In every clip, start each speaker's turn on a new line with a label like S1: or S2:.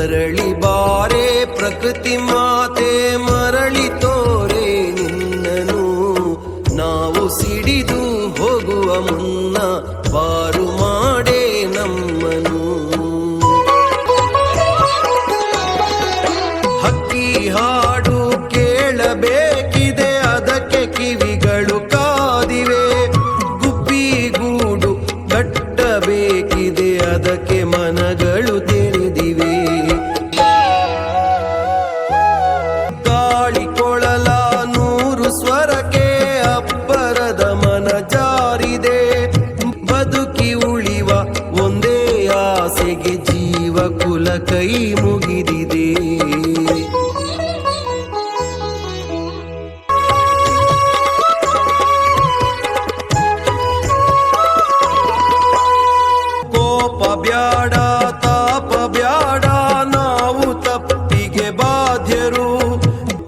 S1: ಮರಳಿ ಬಾರೆ, ಪ್ರಕೃತಿ ಮಾತೆ ಮರಳಿ ತೋರೆ ನಿನ್ನನು ನಾವು ಸಿಡಿದು ಹೋಗುವ ಮುನ್ನ ಬಾರು ಮಾಡೆ ನಮ್ಮನು ಹಕ್ಕಿ ಹಾಡು ಕೇಳಬೇಕಿದೆ, ಅದಕ್ಕೆ ಕಿವಿಗಳು ಕಾದಿವೆ. ಗುಬ್ಬಿ ಗೂಡು ಕಟ್ಟಬೇಕಿದೆ, ಅದಕ್ಕೆ ಕೈ ಮುಗಿದಿದೆ. ಕೋಪ ಬ್ಯಾಡ, ತಾಪ ಬ್ಯಾಡ, ನಾವು ತಪ್ಪಿಗೆ ಬಾಧ್ಯರು.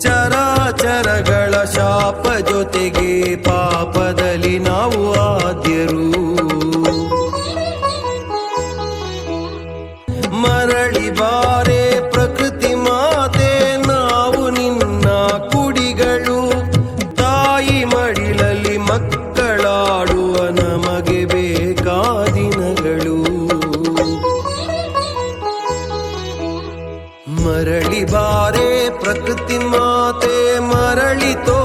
S1: ಚರಾಚರಗಳ ಶಾಪ ಜೊತೆಗೆ ಪಾಪದಲ್ಲಿ ನಾವು ಆದ್ಯರು. ಮರಳಿ ಬಾರೆ ಪ್ರಕೃತಿ ಮಾತೆ, ನಾವು ನಿನ್ನ ಕುಡಿಗಳು. ತಾಯಿ ಮಡಿಲಲ್ಲಿ ಮಕ್ಕಳಾಡುವ ನಮಗೆ ಬೇಕಾದಿನಗಳು. ಮರಳಿ ಬಾರೆ ಪ್ರಕೃತಿ ಮಾತೆ, ಮರಳಿ ತೋ